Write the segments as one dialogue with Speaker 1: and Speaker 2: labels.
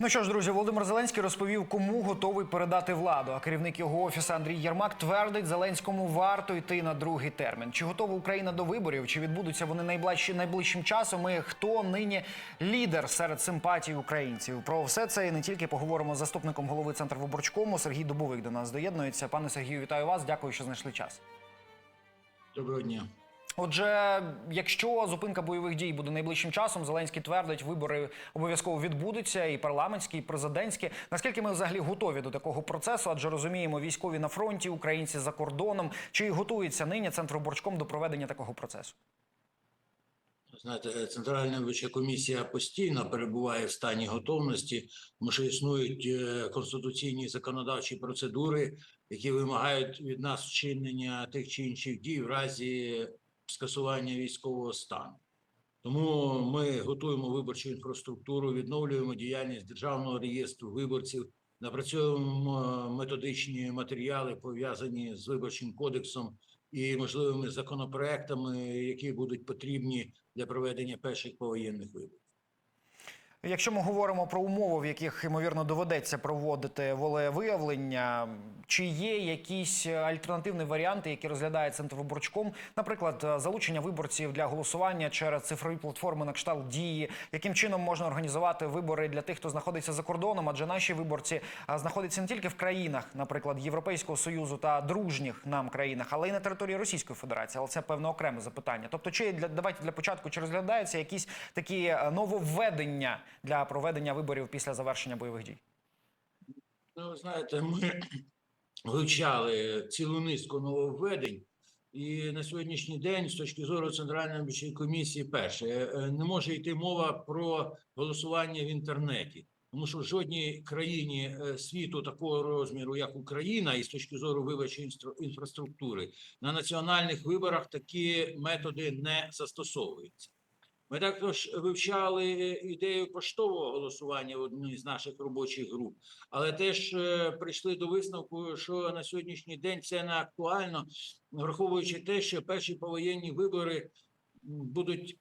Speaker 1: Ну що ж, друзі, Володимир Зеленський розповів, кому готовий передати владу. А керівник його офісу Андрій Єрмак твердить, Зеленському варто йти на другий термін. Чи готова Україна до виборів? Чи відбудуться вони найближчі найближчим часом? І хто нині лідер серед симпатій українців? Про все це і не тільки поговоримо з заступником голови центру виборчкому. Сергій Дубовик до нас доєднується. Пане Сергію, вітаю вас. Дякую, що знайшли час.
Speaker 2: Доброго дня.
Speaker 1: Отже, якщо зупинка бойових дій буде найближчим часом, Зеленський твердить, вибори обов'язково відбудуться, і парламентські, і президентські. Наскільки ми взагалі готові до такого процесу? Адже розуміємо, військові на фронті, українці за кордоном. Чи готується нині Центроборчком до проведення такого процесу?
Speaker 2: Знаєте, Центральна виборча комісія постійно перебуває в стані готовності, тому що існують е, конституційні законодавчі процедури, які вимагають від нас вчинення тих чи інших дій в разі скасування військового стану. Тому ми готуємо виборчу інфраструктуру, відновлюємо діяльність державного реєстру виборців, напрацьовуємо методичні матеріали, пов'язані з виборчим кодексом і можливими законопроектами, які будуть потрібні для проведення перших повоєнних виборів.
Speaker 1: Якщо ми говоримо про умови, в яких ймовірно доведеться проводити волевиявлення, чи є якісь альтернативні варіанти, які розглядає Центровиборчком, наприклад, залучення виборців для голосування через цифрові платформи на кшталт дії, яким чином можна організувати вибори для тих, хто знаходиться за кордоном, адже наші виборці знаходяться не тільки в країнах, наприклад, Європейського союзу та дружніх нам країнах, але й на території Російської Федерації. Але це певне окреме запитання. Тобто, чи для давайте для початку чи розглядаються якісь такі е, нововведення для проведення виборів після завершення бойових дій?
Speaker 2: Ну, ви знаєте, ми вивчали цілу низку нововведень, і на сьогоднішній день, з точки зору Центральної виборчої комісії, перше е, не може йти мова про голосування в інтернеті. Тому що в жодній країні е, світу такого розміру, як Україна, і з точки зору виборчої інфраструктури, на національних виборах такі методи не застосовуються. Ми також вивчали ідею поштового голосування в одній з наших робочих груп, але теж е, прийшли до висновку, що на сьогоднішній день це не актуально, враховуючи те, що перші повоєнні вибори будуть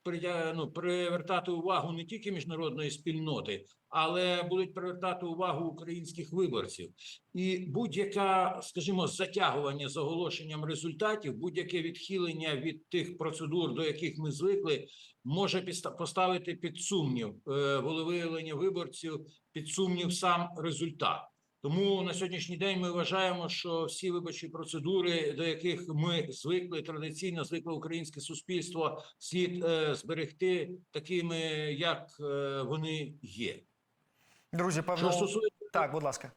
Speaker 2: ну, привертати увагу не тільки міжнародної спільноти, але будуть привертати увагу українських виборців. І будь-яка, скажімо, затягування з оголошенням результатів, будь-яке відхилення від тих процедур, до яких ми звикли, може поставити під сумнів е, волевиявлення виборців, під сумнів сам результат. Тому на сьогоднішній день ми вважаємо, що всі виборчі процедури, до яких ми звикли традиційно звикло українське суспільство, слід е, зберегти такими, як е, вони є.
Speaker 1: Друзі,
Speaker 2: Що стосується
Speaker 1: так, будь ласка.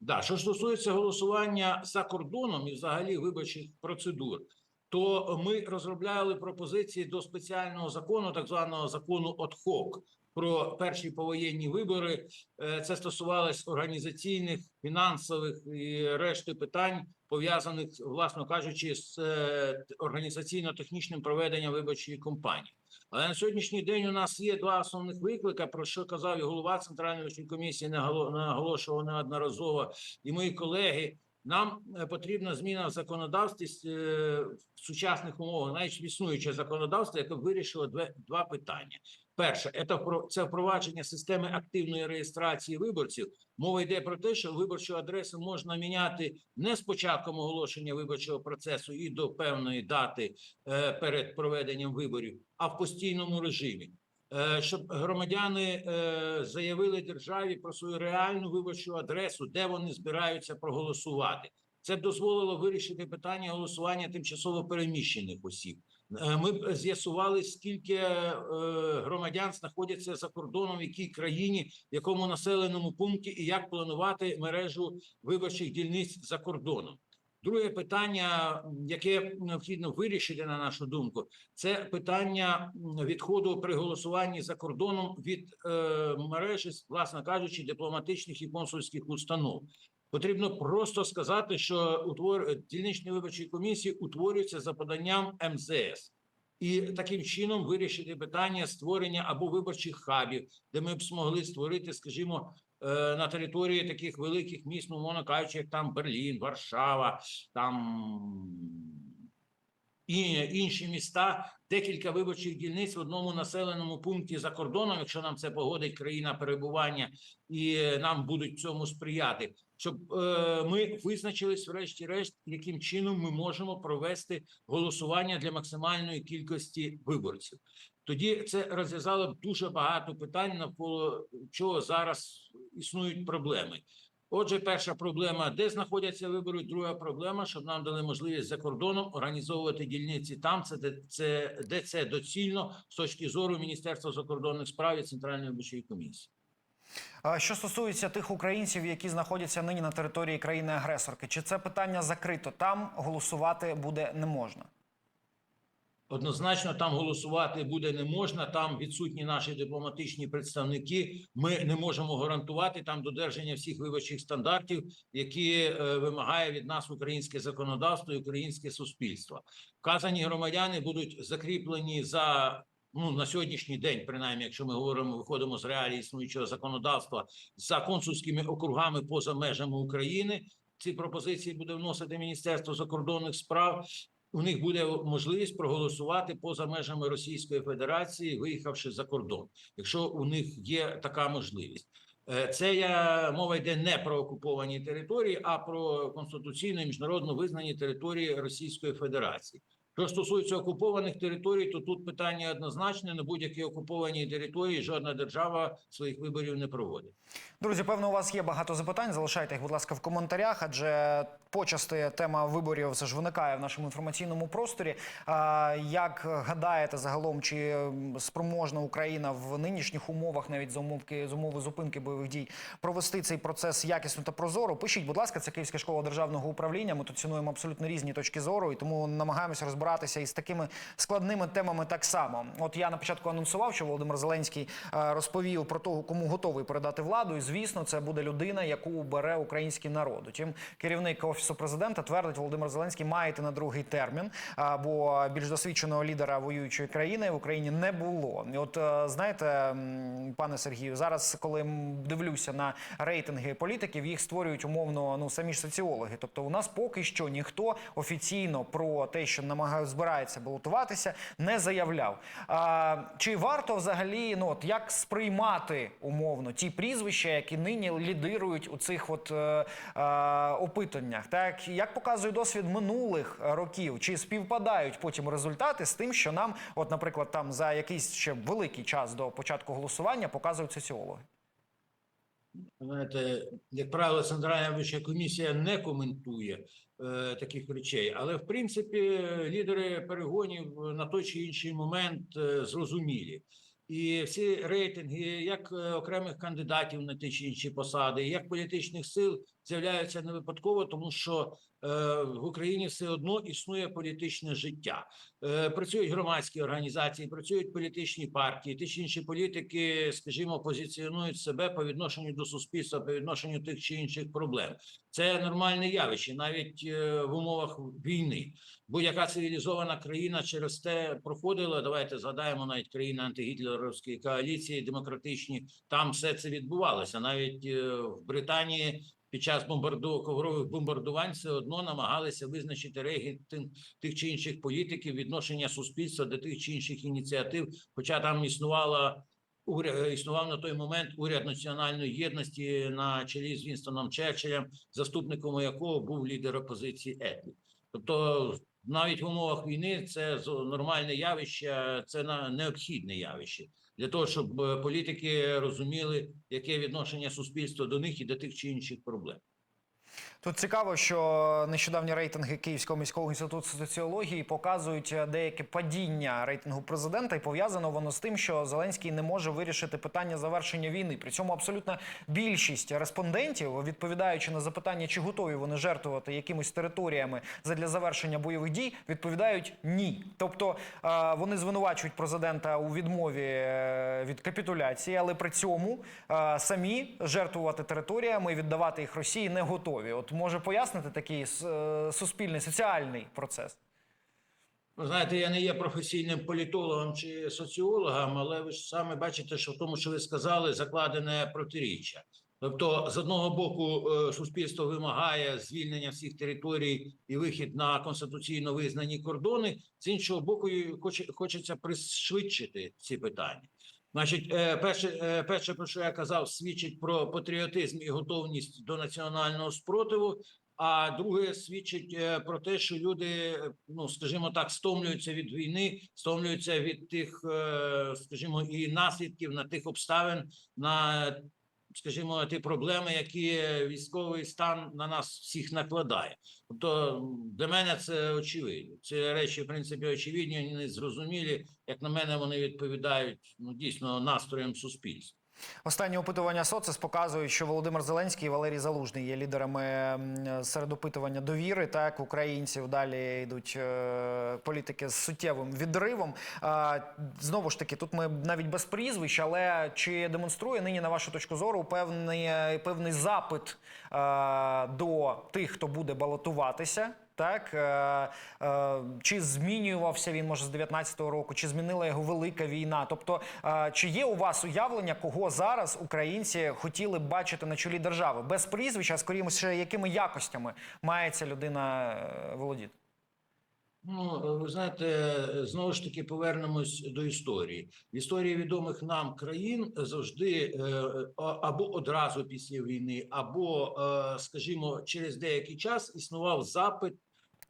Speaker 2: Да, що стосується голосування за кордоном і взагалі виборчих процедур, то ми розробляли пропозиції до спеціального закону, так званого закону ОТХОК, про перші повоєнні вибори. Е, Це стосувалось організаційних, фінансових і решти питань, пов'язаних, власно кажучи, з е, організаційно-технічним проведенням виборчої кампанії. Але на сьогоднішній день у нас є два основних виклика, про що казав і голова центральної виборчої комісії, наголошував неодноразово, і мої колеги. Нам е, потрібна зміна в законодавстві в сучасних умовах, навіть існуюче законодавство, яке вирішило два питання. Перше, це впровадження системи активної реєстрації виборців. Мова йде про те, що виборчу адресу можна міняти не з початком оголошення виборчого процесу і до певної дати е, перед проведенням виборів, а в постійному режимі. Е, Щоб громадяни е, заявили державі про свою реальну виборчу адресу, де вони збираються проголосувати. Це дозволило вирішити питання голосування тимчасово переміщених осіб. Е, Ми з'ясували, скільки е, громадян знаходяться за кордоном, в якій країні, в якому населеному пункті, і як планувати мережу виборчих дільниць за кордоном. Друге питання, яке необхідно вирішити, на нашу думку, це питання відходу при голосуванні за кордоном від е, мережі, власне кажучи, дипломатичних і консульських установ. Потрібно просто сказати, що утвор дільничні виборчі комісії утворюються за поданням МЗС. І таким чином вирішити питання створення або виборчих хабів, де ми б змогли створити, скажімо, е, на території таких великих міст, ну, мовно кажучи, як там Берлін, Варшава, там і інші міста, декілька виборчих дільниць в одному населеному пункті за кордоном, якщо нам це погодить країна перебування, і нам будуть цьому сприяти, щоб е, ми визначились, врешті-решт, яким чином ми можемо провести голосування для максимальної кількості виборців. Тоді це розв'язало б дуже багато питань, навколо чого зараз існують проблеми. Отже, перша проблема, де знаходяться вибори. Друга проблема, щоб нам дали можливість за кордоном організовувати дільниці там, це де це де це доцільно з точки зору Міністерства закордонних справ і Центральної виборчої комісії.
Speaker 1: Що стосується тих українців, які знаходяться нині на території країни-агресорки, чи це питання закрито? Там голосувати буде не можна.
Speaker 2: Однозначно, там голосувати буде не можна. Там відсутні наші дипломатичні представники. Ми не можемо гарантувати там додержання всіх виборчих стандартів, які е, вимагає від нас українське законодавство і українське суспільство. Вказані громадяни будуть закріплені за. Ну на сьогоднішній день, принаймні, якщо ми говоримо, виходимо з реалій існуючого законодавства за консульськими округами поза межами України. Ці пропозиції буде вносити Міністерство закордонних справ. У них буде можливість проголосувати поза межами Російської Федерації, виїхавши за кордон, якщо у них є така можливість. Е, Це я мова йде не про окуповані території, а про конституційно і міжнародно визнані території Російської Федерації. Що стосується окупованих територій, то тут питання однозначне: на будь-якій окупованій території жодна держава своїх виборів не проводить.
Speaker 1: Друзі, певно, у вас є багато запитань. Залишайте їх, будь ласка, в коментарях, адже почасти тема виборів все ж виникає в нашому інформаційному просторі. Як гадаєте, загалом чи спроможна Україна в нинішніх умовах, навіть за умовки з умови зупинки бойових дій, провести цей процес якісно та прозоро? Пишіть, будь ласка, це Київська школа державного управління. Ми тут цінуємо абсолютно різні точки зору, і тому намагаємося розбиратися із такими складними темами так само. От я на початку анонсував, що Володимир Зеленський е, розповів про того, кому готовий передати владу. І звісно, це буде людина, яку бере український народ. Утім, керівник офісу президента твердить, Володимир Зеленський має йти на другий термін, бо більш досвідченого лідера воюючої країни в Україні не було. І от е, знаєте, пане Сергію, зараз, коли дивлюся на рейтинги політиків, їх створюють умовно ну самі ж соціологи. Тобто, у нас поки що ніхто офіційно про те, що намагає збирається балотуватися, не заявляв. А, чи варто взагалі ну от як сприймати умовно ті прізвища, які нині лідирують у цих от е, е, опитаннях? Так як показує досвід минулих років, чи співпадають потім результати з тим, що нам, от, наприклад, там за якийсь ще великий час до початку голосування показують соціологи?
Speaker 2: Знаєте, як правило, Центральна виборча комісія не коментує е, таких речей, але в принципі лідери перегонів на той чи інший момент е, зрозумілі. І всі рейтинги, як е, окремих кандидатів на ті чи інші посади, як політичних сил, з'являються не випадково, тому що в Україні все одно існує політичне життя. Е, працюють громадські організації, працюють політичні партії. Ті чи інші політики, скажімо, позиціонують себе по відношенню до суспільства, по відношенню тих чи інших проблем. Це нормальне явище, навіть е, в умовах війни. Будь-яка цивілізована країна через те проходила. Давайте згадаємо навіть країни антигітлерівської коаліції, демократичні. Там все це відбувалося. Навіть е, в Британії під час коврових бомбардувань все одно намагалися визначити рейтинг тих чи інших політиків, відношення суспільства до тих чи інших ініціатив. Хоча там існувала існував на той момент уряд національної єдності на чолі з Вінстоном Черчиллем, заступником якого був лідер опозиції Етлі. Тобто, навіть в умовах війни це нормальне явище, це необхідне явище для того, щоб е, політики розуміли, яке відношення суспільства до них і до тих чи інших проблем.
Speaker 1: Тут цікаво, що нещодавні рейтинги Київського міського інституту соціології показують е, деяке падіння рейтингу президента, і пов'язано воно з тим, що Зеленський не може вирішити питання завершення війни. При цьому абсолютна більшість респондентів, відповідаючи на запитання, чи готові вони жертвувати якимись територіями задля завершення бойових дій, відповідають ні. Тобто е, вони звинувачують президента у відмові е, від капітуляції, але при цьому самі жертвувати територіями і віддавати їх Росії не готові. От може пояснити такий е, суспільний соціальний процес.
Speaker 2: Ви знаєте, я не є професійним політологом чи соціологом, але ви ж саме бачите, що в тому, що ви сказали, закладене протиріччя. Тобто, з одного боку, е, суспільство вимагає звільнення всіх територій і вихід на конституційно визнані кордони. З іншого боку, хочеться пришвидшити ці питання. Значить, е, перше, е, перше, про що я казав, свідчить про патріотизм і готовність до національного спротиву. А друге свідчить е, про те, що люди, ну скажімо так, стомлюються від війни, стомлюються від тих, скажімо, і наслідків на тих обставин, на скажімо, ті проблеми, які військовий стан на нас всіх накладає. Тобто для мене це очевидно. Ці речі, в принципі, очевидні, вони зрозумілі. Як на мене, вони відповідають ну дійсно настроям суспільства.
Speaker 1: Останні опитування социс показують, що Володимир Зеленський і Валерій Залужний є лідерами серед опитування довіри. Так українців далі йдуть е, політики з суттєвим відривом. Знову ж таки, тут ми навіть без прізвищ, але чи демонструє нині, на вашу точку зору, певний, певний запит е, до тих, хто буде балотуватися? Так е, е, чи змінювався він може з 19-го року, чи змінила його велика війна? Тобто, е, чи є у вас уявлення, кого зараз українці хотіли бачити на чолі держави без прізвища, а скоріше, якими якостями має ця людина володіти?
Speaker 2: Ну, ви знаєте, знову ж таки повернемось до історії. В історії відомих нам країн завжди або одразу після війни, або, скажімо, через деякий час існував запит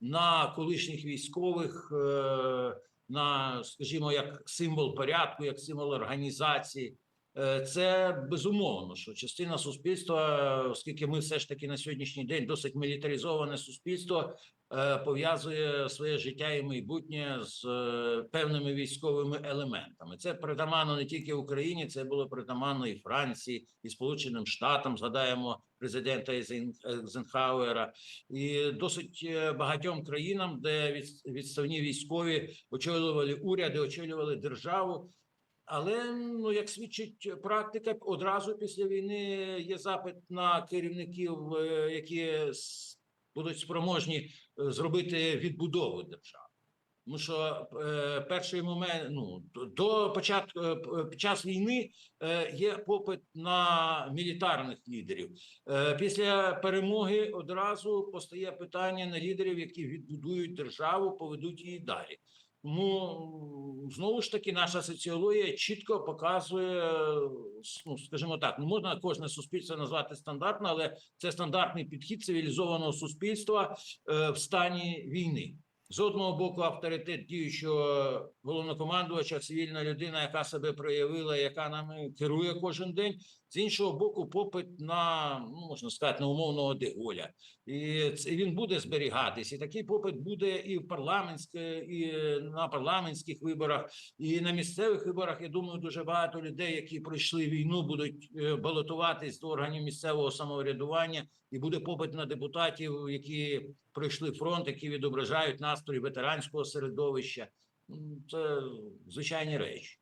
Speaker 2: на колишніх військових, е, на, скажімо, як символ порядку, як символ організації. Е, Це безумовно, що частина суспільства, оскільки ми все ж таки на сьогоднішній день досить мілітаризоване суспільство, е, пов'язує своє життя і майбутнє з е, певними військовими елементами. Це притаманно не тільки Україні, це було притаманно і Франції, і Сполученим Штатам. Згадаємо президента Ейзен- Ейзенхауера, і досить багатьом країнам, де відставні військові очолювали уряди, очолювали державу. Але ну як свідчить практика, одразу після війни є запит на керівників, е, які будуть спроможні е, зробити відбудову держави. Тому що е, перший момент ну до- початку е, під час війни е, є попит на мілітарних лідерів. Е, після перемоги одразу постає питання на лідерів, які відбудують державу, поведуть її далі. Тому знову ж таки наша соціологія чітко показує, ну скажімо так, не можна кожне суспільство назвати стандартно, але це стандартний підхід цивілізованого суспільства е, в стані війни. З одного боку, авторитет діючого головнокомандувача, цивільна людина, яка себе проявила, яка нами керує кожен день. З іншого боку, попит на ну можна сказати, на умовного Деголя. І це він буде зберігатись. І такий попит буде і в парламентське, і на парламентських виборах, і на місцевих виборах. Я думаю, дуже багато людей, які пройшли війну, будуть е, балотуватись до органів місцевого самоврядування, і буде попит на депутатів, які пройшли фронт, які відображають настрої ветеранського середовища. Це звичайні речі.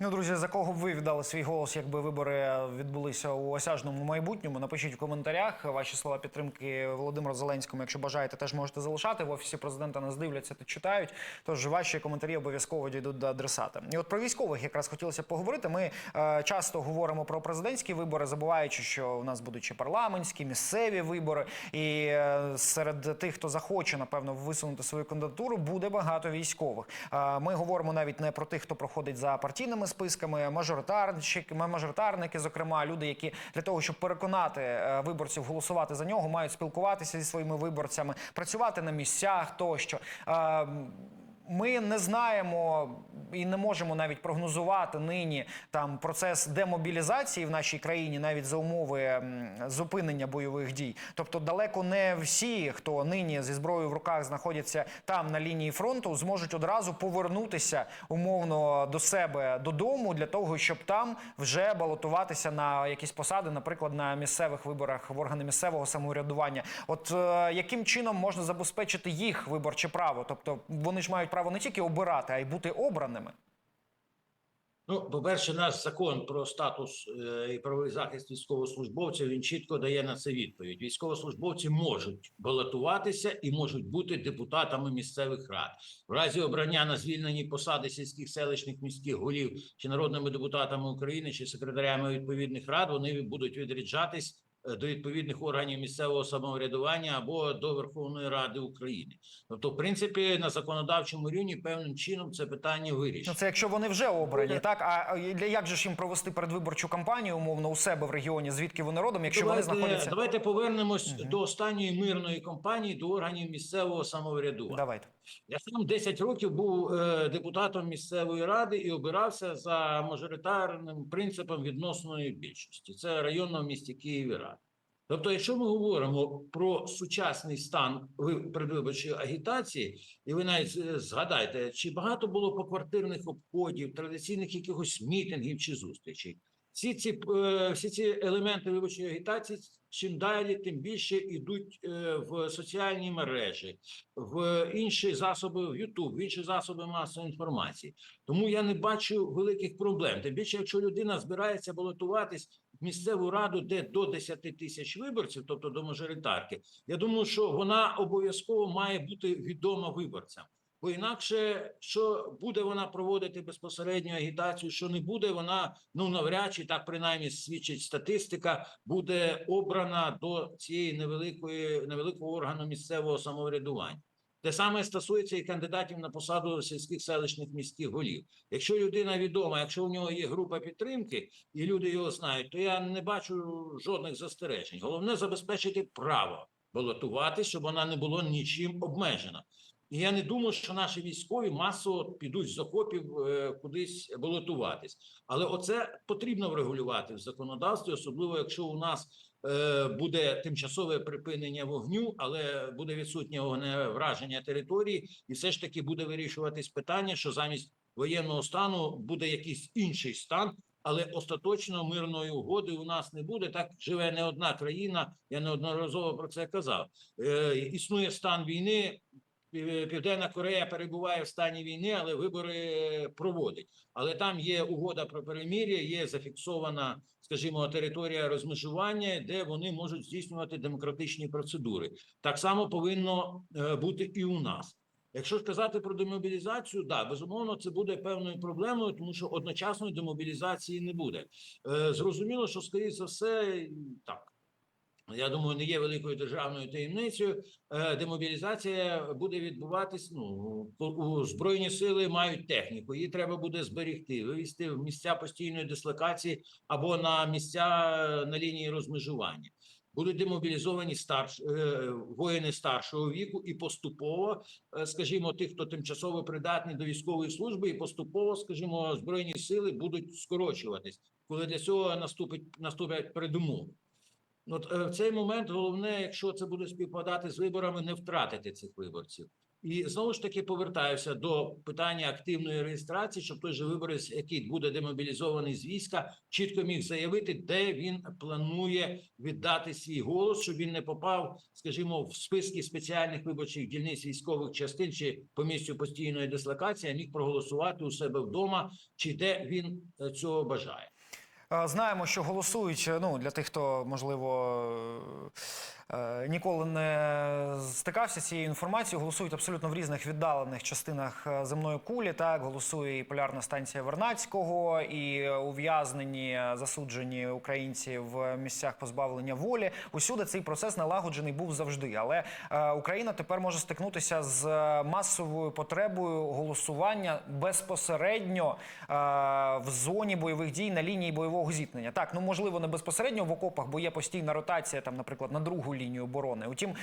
Speaker 1: Ну, друзі, за кого б ви віддали свій голос, якби вибори відбулися у осяжному майбутньому? Напишіть в коментарях ваші слова підтримки Володимиру Зеленському. Якщо бажаєте, теж можете залишати. В офісі президента нас дивляться та читають. Тож ваші коментарі обов'язково дійдуть до адресата. І от про військових якраз хотілося поговорити. Ми е, часто говоримо про президентські вибори, забуваючи, що у нас будуть ще парламентські, місцеві вибори. І е, серед тих, хто захоче, напевно, висунути свою кандидатуру, буде багато військових. Е, ми говоримо навіть не про тих, хто проходить за партійними списками, мажоритарники, мажоритарники, зокрема, люди, які для того, щоб переконати е, виборців голосувати за нього, мають спілкуватися зі своїми виборцями, працювати на місцях тощо. Ми не знаємо і не можемо навіть прогнозувати нині там процес демобілізації в нашій країні, навіть за умови зупинення бойових дій. Тобто, далеко не всі, хто нині зі зброєю в руках знаходяться там на лінії фронту, зможуть одразу повернутися умовно до себе додому для того, щоб там вже балотуватися на якісь посади, наприклад, на місцевих виборах в органи місцевого самоврядування. От е, яким чином можна забезпечити їх виборче право? Тобто вони ж мають право не тільки обирати, а й бути обраними.
Speaker 2: Ну, по-перше, наш закон про статус е, і правовий захист військовослужбовців він чітко дає на це відповідь. Військовослужбовці можуть балотуватися і можуть бути депутатами місцевих рад. В разі обрання на звільнені посади сільських селищних міських голів чи народними депутатами України чи секретарями відповідних рад вони будуть відряджатись до відповідних органів місцевого самоврядування або до Верховної Ради України. Тобто, в принципі, на законодавчому рівні певним чином це питання вирішено.
Speaker 1: Ну, це якщо вони вже обрані,
Speaker 2: Буде.
Speaker 1: так? А для як же ж їм провести передвиборчу кампанію, умовно, у себе в регіоні, звідки вони родом, якщо вони
Speaker 2: давайте,
Speaker 1: знаходяться?
Speaker 2: давайте повернемось
Speaker 1: Мгм.
Speaker 2: до останньої мирної кампанії до органів місцевого самоврядування.
Speaker 1: Давайте.
Speaker 2: Я сам 10 років був е, депутатом місцевої ради і обирався за мажоритарним принципом відносної більшості. Це районна в місті Києві рада. Тобто, якщо ми говоримо про сучасний стан ви- передвиборчої агітації, і ви навіть е, згадайте, чи багато було поквартирних обходів, традиційних якихось мітингів чи зустрічей. Всі ці, е, всі ці елементи виборчої агітації чим далі, тим більше йдуть е, в соціальні мережі, в інші засоби в YouTube, в інші засоби масової інформації. Тому я не бачу великих проблем. Тим більше, якщо людина збирається балотуватись в місцеву раду, де до 10 тисяч виборців, тобто до мажоритарки, я думаю, що вона обов'язково має бути відома виборцям. Бо інакше, що буде вона проводити безпосередню агітацію, що не буде, вона ну навряд чи так принаймні свідчить статистика, буде обрана до цієї невеликої невеликого органу місцевого самоврядування. Те саме стосується і кандидатів на посаду сільських селищних міських голів. Якщо людина відома, якщо у нього є група підтримки і люди його знають, то я не бачу жодних застережень. Головне забезпечити право балотувати, щоб вона не було нічим обмежена. І я не думаю, що наші військові масово підуть з окопів е, кудись балотуватись. Але оце потрібно врегулювати в законодавстві, особливо якщо у нас е, буде тимчасове припинення вогню, але буде відсутнє вогневе враження території, і все ж таки буде вирішуватись питання, що замість воєнного стану буде якийсь інший стан. Але остаточно мирної угоди у нас не буде. Так живе не одна країна. Я неодноразово про це казав. Е, існує стан війни. Пів- Південна Корея перебуває в стані війни, але вибори проводить. Але там є угода про перемир'я, є зафіксована, скажімо, територія розмежування, де вони можуть здійснювати демократичні процедури. Так само повинно е, бути і у нас. Якщо ж казати про демобілізацію, да, безумовно, це буде певною проблемою, тому що одночасної демобілізації не буде. Е, зрозуміло, що скоріше за все, так. Я думаю, не є великою державною таємницею. Е, Демобілізація буде відбуватись. Ну у- збройні сили мають техніку. Її треба буде зберегти, вивести в місця постійної дислокації або на місця е, на лінії розмежування. Будуть демобілізовані старш е, воїни старшого віку, і поступово, скажімо, тих, хто тимчасово придатний до військової служби, і поступово, скажімо, збройні сили будуть скорочуватись, коли для цього наступить наступлять передумови. Ну, От е, в цей момент головне, якщо це буде співпадати з виборами, не втратити цих виборців. І знову ж таки повертаюся до питання активної реєстрації, щоб той же виборець, який буде демобілізований з війська, чітко міг заявити, де він планує віддати свій голос, щоб він не попав, скажімо, в списки спеціальних виборчих дільниць військових частин чи по місцю постійної дислокації, а міг проголосувати у себе вдома, чи де він е, цього бажає.
Speaker 1: Е, Знаємо, що голосують. е, Ну для тих, хто можливо е, ніколи не стикався з цією інформацією, голосують абсолютно в різних віддалених частинах е, земної кулі. Так голосує і полярна станція Вернацького, і е, ув'язнені е, засуджені українці в місцях позбавлення волі. Усюди цей процес налагоджений був завжди. Але е, Україна тепер може стикнутися з е, масовою потребою голосування безпосередньо е, в зоні бойових дій на лінії бойового зіткнення. Так, ну можливо, не безпосередньо в окопах, бо є постійна ротація, там, наприклад, на другу лінію оборони. Утім, е,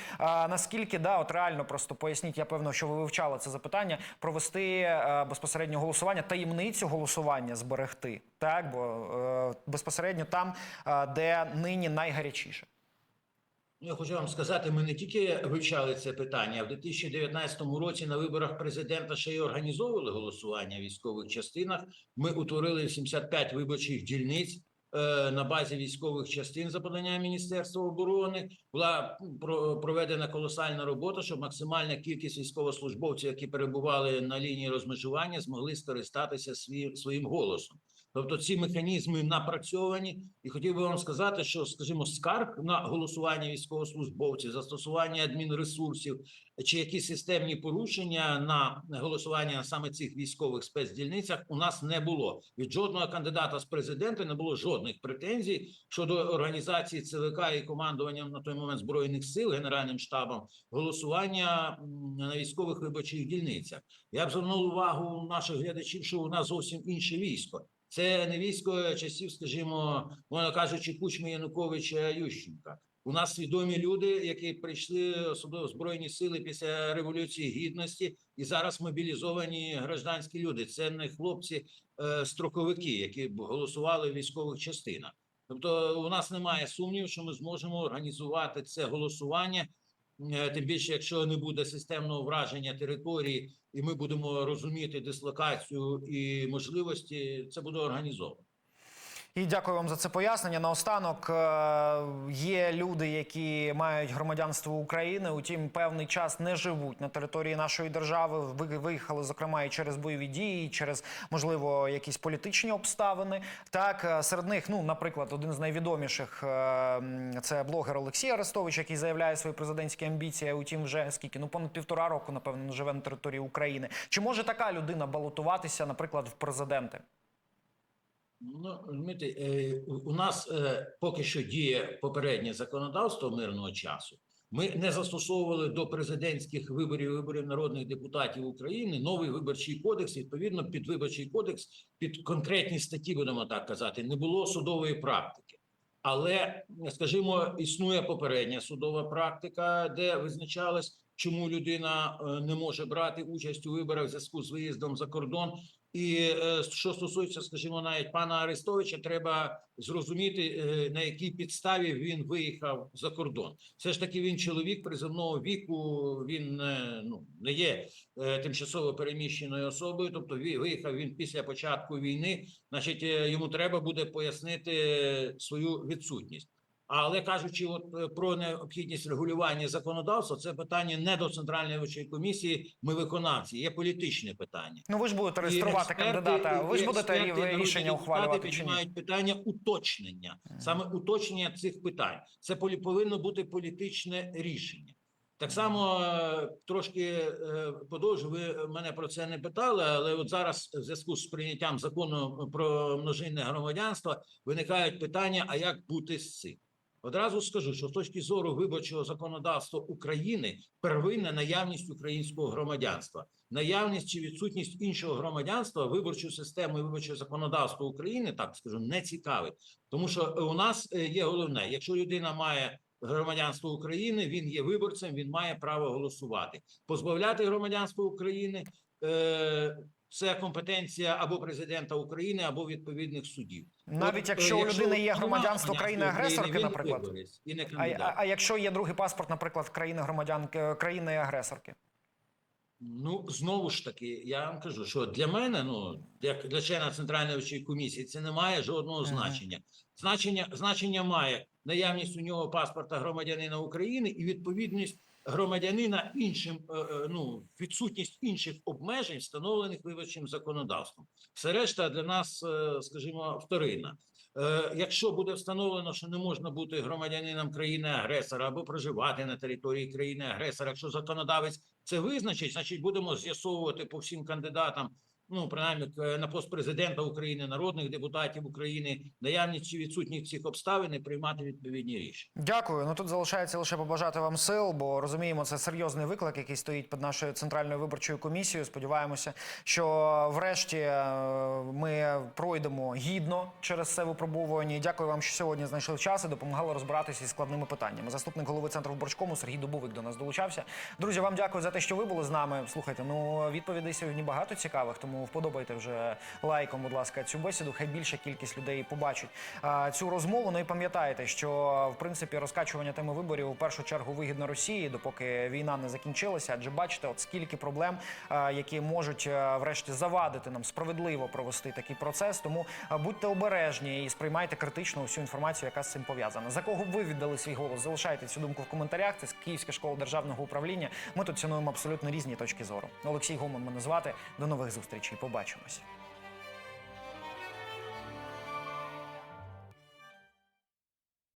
Speaker 1: наскільки да, от реально просто поясніть, я певно, що ви вивчали це запитання, провести е, безпосередньо голосування, таємницю голосування зберегти, так, бо е, безпосередньо там, е, де нині найгарячіше.
Speaker 2: Ну, Я хочу вам сказати, ми не тільки вивчали це питання, а в 2019 році на виборах президента ще й організовували голосування в військових частинах. Ми утворили 75 виборчих дільниць на базі військових частин за поданням Міністерства оборони. Була про- проведена колосальна робота, щоб максимальна кількість військовослужбовців, які перебували на лінії розмежування, змогли скористатися своїм голосом. Тобто ці механізми напрацьовані, і хотів би вам сказати, що, скажімо, скарг на голосування військовослужбовців, застосування адмінресурсів чи якісь системні порушення на голосування саме цих військових спецдільницях у нас не було. Від жодного кандидата з президента не було жодних претензій щодо організації ЦВК і командуванням на той момент збройних сил генеральним штабом голосування на військових виборчих дільницях. Я б звернув увагу наших глядачів, що у нас зовсім інше військо. Це не військо часів, скажімо, можна кажучи, Кучми Януковича Ющенка. У нас свідомі люди, які прийшли особливо збройні сили після революції гідності, і зараз мобілізовані гражданські люди. Це не хлопці е, строковики, які голосували в військових частинах. Тобто, у нас немає сумніву, що ми зможемо організувати це голосування. Е, Тим більше, якщо не буде системного враження території, і ми будемо розуміти дислокацію і можливості, це буде організовано.
Speaker 1: І дякую вам за це пояснення. Наостанок е, є люди, які мають громадянство України, утім певний час не живуть на території нашої держави. Ви- Виїхали зокрема і через бойові дії, і через можливо якісь політичні обставини. Так е, серед них, ну наприклад, один з найвідоміших е, це блогер Олексій Арестович, який заявляє свої президентські амбіції. Утім, вже скільки ну понад півтора року, напевно, живе на території України. Чи може така людина балотуватися, наприклад, в президенти?
Speaker 2: Ну, розумієте, у- у нас е, поки що діє попереднє законодавство мирного часу. Ми не застосовували до президентських виборів, виборів народних депутатів України новий виборчий кодекс. Відповідно, під виборчий кодекс, під конкретні статті, будемо так казати, не було судової практики. Але, скажімо, існує попередня судова практика, де визначалось, чому людина е, не може брати участь у виборах в зв'язку з виїздом за кордон. І е, що стосується, скажімо, навіть пана Арестовича, треба зрозуміти, е, на якій підставі він виїхав за кордон. Все ж таки, він чоловік приземного віку, він е, ну не є тимчасово переміщеною особою. Тобто, виїхав він після початку війни. Значить, йому треба буде пояснити свою відсутність. Але кажучи, от е, про необхідність регулювання законодавства, це питання не до центральної виборчої комісії. Ми виконавці, є політичне питання.
Speaker 1: Ну ви ж будете реєструвати
Speaker 2: експерти,
Speaker 1: кандидата. Ви ж будете
Speaker 2: експерти,
Speaker 1: рішення ухвалювати чи ні?
Speaker 2: питання уточнення, саме уточнення цих питань. Це полі- повинно бути політичне рішення. Так само е, трошки е, подовжу. Ви мене про це не питали, але от зараз в зв'язку з прийняттям закону про множинне громадянство виникають питання: а як бути з цим? Одразу скажу, що з точки зору виборчого законодавства України первинна наявність українського громадянства, наявність чи відсутність іншого громадянства виборчу систему і виборче законодавство України, так скажу, не цікавить, тому що у нас е, є головне: якщо людина має громадянство України, він є виборцем, він має право голосувати. Позбавляти громадянства України. Е, це компетенція або президента України, або відповідних судів.
Speaker 1: Навіть
Speaker 2: От, е,
Speaker 1: якщо у людини є громадянство країни-агресорки, наприклад?
Speaker 2: виборець і не
Speaker 1: А, а, а якщо є другий паспорт, наприклад, країни громадянки країни агресорки?
Speaker 2: Ну знову ж таки, я вам кажу, що для мене, ну як для члена центральної виборчої комісії, це не має жодного
Speaker 1: Мгм.
Speaker 2: значення. Значення значення має наявність у нього паспорта громадянина України і відповідність громадянина іншим, е, е, ну відсутність інших обмежень, встановлених виборчим законодавством. Все решта для нас, е, скажімо, вторинна. Якщо буде встановлено, що не можна бути громадянином країни-агресора або проживати на території країни-агресора, якщо законодавець це визначить, значить будемо з'ясовувати по всім кандидатам, ну принаймні на пост президента України, народних депутатів України, наявність чи відсутність цих обставин і приймати відповідні рішення.
Speaker 1: Дякую. Ну тут залишається лише побажати вам сил, бо розуміємо, це серйозний виклик, який стоїть під нашою центральною виборчою комісією. Сподіваємося, що врешті е, ми пройдемо гідно через це випробування. Дякую вам, що сьогодні знайшли час і допомагали розбиратися із складними питаннями. Заступник голови центру виборчкому Сергій Дубовик до нас долучався. Друзі, вам дякую за те, що ви були з нами. Слухайте, ну відповідей сьогодні багато цікавих, тому вподобайте вже лайком, будь ласка, цю бесіду. Хай більша кількість людей побачить цю розмову. Ну і пам'ятайте, що в принципі розкачування теми виборів у першу чергу вигідно Росії, допоки війна не закінчилася. Адже бачите, от скільки проблем, які можуть врешті завадити нам справедливо провести такий процес. Тому будьте обережні і сприймайте критично всю інформацію, яка з цим пов'язана. За кого ви віддали свій голос? Залишайте цю думку в коментарях. Це Київська школа державного управління. Ми тут цінуємо абсолютно різні точки зору. Олексій Гомон мене звати. До нових зустрічей. Побачимось.